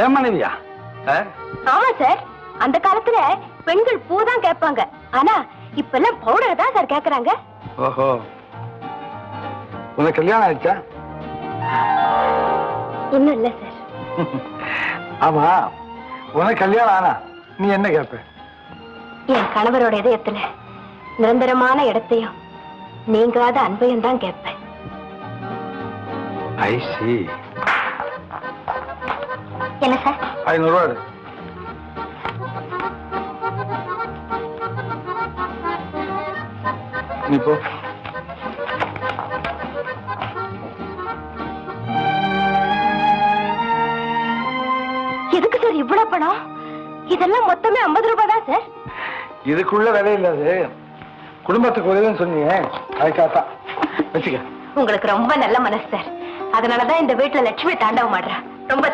ஏன் மனைவியா? ஆமா சார். அந்த காலத்துல பெண்கள் பூ தான் கேட்பாங்க. ஆனா இப்ப எல்லாம் பவுடர் தான் சார் கேக்குறாங்க. ஓஹோ. உனக்கு கல்யாணம் ஆயிடுச்சா? இன்னும் இல்ல சார். ஆமா உனக்கு கல்யாணம் ஆனா நீ என்ன கேட்ப என் கணவரோட இதயத்துல நிரந்தரமான இடத்தையும் நீங்காத அன்பையும் தான் கேட்பேன் ஐ என்ன சார்? ஐநூறு ரூபா எடு. நீ போ. எதுக்கு சார் இவ்வளவு பணம்? இதெல்லாம் மொத்தமே ஐம்பது ரூபாய் தான் சார். இதுக்குள்ள விலை இல்லாது குடும்பத்துக்கு உதவின்னு சொன்னீங்க. அதுக்காகத்தான். வச்சுக்க. உங்களுக்கு ரொம்ப நல்ல மனசு சார். அதனாலதான் இந்த வீட்டுல லட்சுமி தாண்டவம் ஆடுறா. ரொம்ப